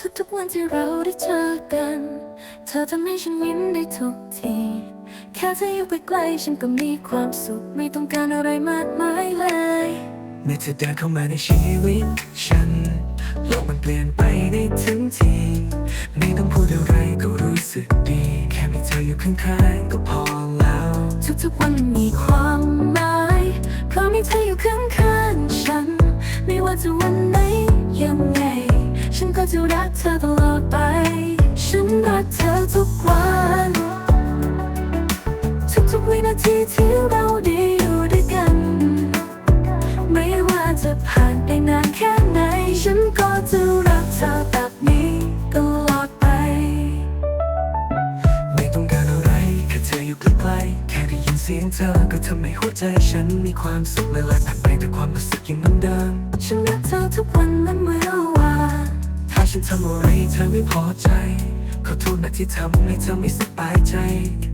ทุกๆวันที่เราได้เจอกัน เธอทำให้ฉันยิ้มได้ทุกที แค่เธออยู่ใกล้ๆฉันก็มีความสุข ไม่ต้องการอะไรมากมายเลยเมื่อเธอเดินเข้ามาในชีวิตฉัน โลกมันเปลี่ยนไปได้ถึงที ไม่ต้องพูดอะไรก็รู้สึกดี แค่มีเธออยู่ข้างๆก็พอแล้ว ทุกๆวันมันมีความหมาย เพราะมีเธออยู่ข้างๆฉัน ไม่ว่าจะวันไหนยังไงฉัน กเธอตลอดไป ฉันรักเธอทุกวัน ทุกๆวินาทีที่เราได้อยู่ด้วยกัน ไม่ว่าจะผ่านไปนานแค่ไหน ฉันก็จะรักเธอแบบนี้ตลอดไป ไม่ต้องการอะไรแค่เธออยู่ใกล้ๆแค่ได้ยินเสียงเธอก็ทำให้หัวใจฉันมีความสุขและไหลผ่านไปด้วยความรู้สึกอย่างเดิมฉันรักเธอทุกวัน ฉันทำอะไรเธอไม่พอใจ ขอโทษนะที่ทำให้เธอไม่สบายใจ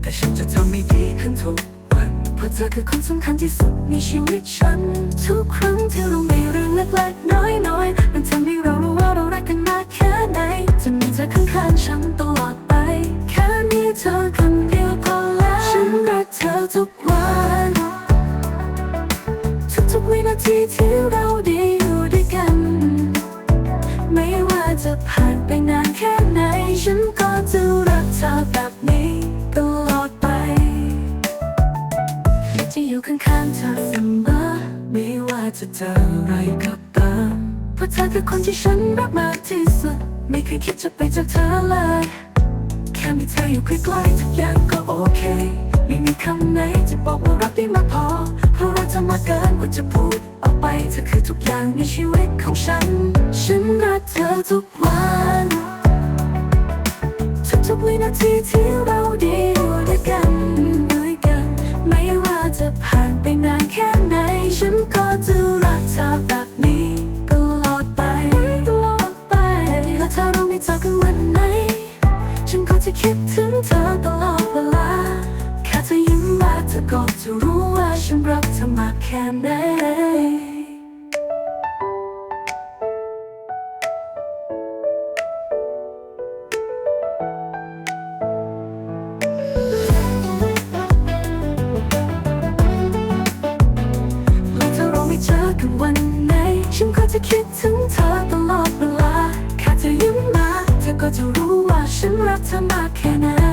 แต่ฉันจะทำให้ดีขึ้นทุกวันเพราะเธอคือคนสำคัญที่สุดในชีวิตฉัน ทุกครั้งที่เรามีเรื่องเล็กๆน้อยๆมันทำให้เรารู้ว่าเรารักกันมากแค่ไหน จะมีเธอข้างๆฉันตลอดไป แค่มีเธอคนเดียวพอแล้ว ฉันรักเธอทุกวัน ทุกๆวินาทีที่เรา ข้างเธอเสมอไม่ว่าจะเจออะไรก็ตามเพราะเธอคือคนที่ฉันรักมากที่สุด ไม่เคยคิดจะไปจากเธอเลย แค่มีเธออยู่ใกล้ๆทุกอย่างก็โอเค ไม่มีคำไหนจะบอกว่ารักได้มากพอ เพราะรักเธอมากเกินกว่าจะพูดออกไปเธอคือทุกอย่างในชีวิตของฉัน ฉันรักเธอทุกวัน ทุกๆวินาทีที่ แค่ไหนและถ้าเราไม่เจอกันวันไหนฉันก็จะคิดถึงเธอตลอดเวลาแค่เธอยิ้มมา เธอก็จะรู้ว่าฉันรักเธอมากแค่ไหน